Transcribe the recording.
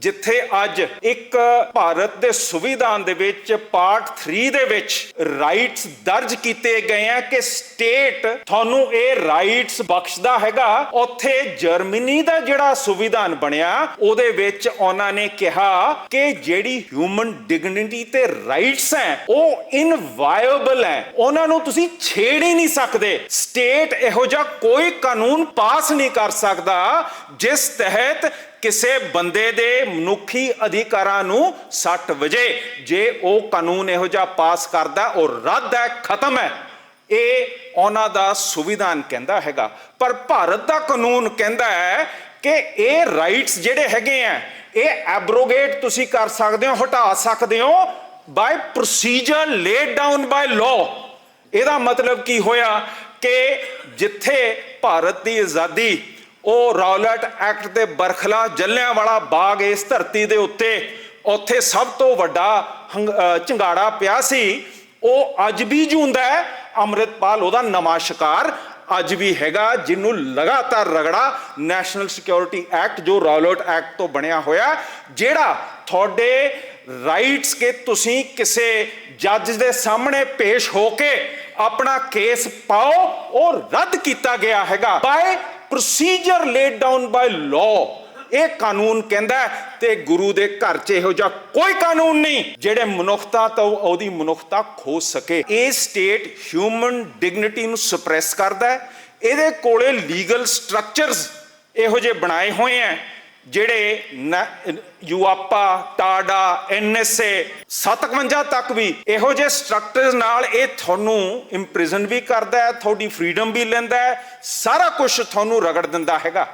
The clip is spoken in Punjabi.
ਜਿੱਥੇ ਅੱਜ ਇੱਕ ਭਾਰਤ ਦੇ ਸੰਵਿਧਾਨ ਦੇ ਵਿੱਚ ਪਾਰਟ 3 ਦੇ ਵਿੱਚ ਰਾਈਟਸ ਦਰਜ ਕੀਤੇ ਗਏ ਆ ਕਿ ਸਟੇਟ ਤੁਹਾਨੂੰ ਇਹ ਰਾਈਟਸ ਬਖਸ਼ਦਾ ਹੈਗਾ। ਉੱਥੇ ਜਰਮਨੀ ਦਾ ਜਿਹੜਾ ਸੰਵਿਧਾਨ ਬਣਿਆ, ਉਹਦੇ ਵਿੱਚ ਉਹਨਾਂ ਨੇ ਕਿਹਾ ਕਿ ਜਿਹੜੀ ਹਿਊਮਨ ਡਿਗਨਿਟੀ ਤੇ ਰਾਈਟਸ ਹੈ, ਉਹ ਇਨਵਾਇਬਲ ਹੈ। ਉਹਨਾਂ ਨੂੰ ਤੁਸੀਂ ਛੇੜ ਹੀ ਨਹੀਂ ਸਕਦੇ। ਸਟੇਟ ਇਹੋ ਜਿਹਾ ਕੋਈ ਕਾਨੂੰਨ ਪਾਸ ਨਹੀਂ ਕਰ ਸਕਦਾ, ਜਿਸ ਤਹਿਤ ਕਿਸੇ ਬੰਦੇ ਦੇ ਮਨੁੱਖੀ ਅਧਿਕਾਰਾਂ ਨੂੰ ਸੱਟ ਵਜੇ, ਜੇ ਉਹ ਕਾਨੂੰਨ ਇਹੋ ਜਿਹਾ ਪਾਸ ਕਰਦਾ ਉਹ ਰੱਦ ਹੈ, ਖਤਮ ਹੈ, ਇਹ ਉਹਨਾਂ ਦਾ ਸੰਵਿਧਾਨ ਕਹਿੰਦਾ ਹੈਗਾ। ਪਰ ਭਾਰਤ ਦਾ ਕਾਨੂੰਨ ਕਹਿੰਦਾ ਹੈ ਕਿ ਇਹ ਰਾਈਟਸ ਜਿਹੜੇ ਹੈਗੇ ਆ, ਇਹ ਐਬਰੋਗੇਟ ਤੁਸੀਂ ਕਰ ਸਕਦੇ ਹੋ, ਹਟਾ ਸਕਦੇ ਹੋ by procedure laid down by law ਇਹਦਾ ਮਤਲਬ ਕੀ ਹੋਇਆ ਕਿ ਜਿੱਥੇ ਭਾਰਤ ਦੀ ਆਜ਼ਾਦੀ ਉਹ ਰੌਲਟ ਐਕਟ ਦੇ ਬਰਖਲਾ ਜੱਲਿਆਂ ਵਾਲਾ ਬਾਗ ਇਸ ਧਰਤੀ ਦੇ ਉੱਤੇ। ਉੱਥੇ ਸਭ ਤੋਂ ਵੱਡਾ ਹੰਗ- ਝੰਗਾੜਾ ਪਿਆ ਸੀ। ਉਹ ਅੱਜ ਵੀ ਜੂੰਦਾ ਹੈ। ਅੰਮ੍ਰਿਤਪਾਲ ਉਹਦਾ ਨਵਾਂ ਸ਼ਿਕਾਰ ਅੱਜ ਵੀ ਹੈਗਾ, ਜਿਹਨੂੰ ਲਗਾਤਾਰ ਰਗੜਾ ਨੈਸ਼ਨਲ ਸਿਕਿਉਰਿਟੀ ਐਕਟ, ਜੋ ਰੌਲਟ ਐਕਟ ਤੋਂ ਬਣਿਆ ਹੋਇਆ, ਜਿਹੜਾ ਤੁਹਾਡੇ ਰਾਈਟਸ ਕਿ ਤੁਸੀਂ ਕਿਸੇ ਜੱਜ ਦੇ ਸਾਹਮਣੇ ਪੇਸ਼ ਹੋ ਕੇ ਆਪਣਾ ਕੇਸ ਪਾਓ, ਉਹ ਰੱਦ ਕੀਤਾ ਗਿਆ ਹੈਗਾ by procedure laid down by law ਇਹ ਕਾਨੂੰਨ ਕਹਿੰਦਾ ਤੇ ਗੁਰੂ ਦੇ ਘਰ 'ਚ ਇਹੋ ਜਿਹਾ ਕੋਈ ਕਾਨੂੰਨ ਨਹੀਂ ਜਿਹੜੇ ਮਨੁੱਖਤਾ ਤੋਂ ਉਹਦੀ ਮਨੁੱਖਤਾ ਖੋ ਸਕੇ। ਇਹ ਸਟੇਟ ਹਿਊਮਨ ਡਿਗਨਿਟੀ ਨੂੰ ਸਪਰੈਸ ਕਰਦਾ ਹੈ। ਇਹਦੇ ਕੋਲੇ ਲੀਗਲ ਸਟਰਕਚਰਸ ਇਹੋ ਜਿਹੇ ਬਣਾਏ ਹੋਏ ਆ ਜਿਹੜੇ ਨ- ਯੂਆਪਾ ਟਾਡਾ ਐਨਐਸਏ 57 ਤੱਕ ਵੀ ਇਹੋ ਜਿਹੇ ਸਟਰਕਚਰਸ ਨਾਲ ਇਹ ਤੁਹਾਨੂੰ ਇੰਪ੍ਰਿਜ਼ਨ ਵੀ ਕਰਦਾ ਹੈ, ਤੁਹਾਡੀ ਫਰੀडम ਵੀ ਲੈਂਦਾ ਹੈ, ਸਾਰਾ ਕੁਝ ਤੁਹਾਨੂੰ ਰਗੜ ਦਿੰਦਾ ਹੈਗਾ।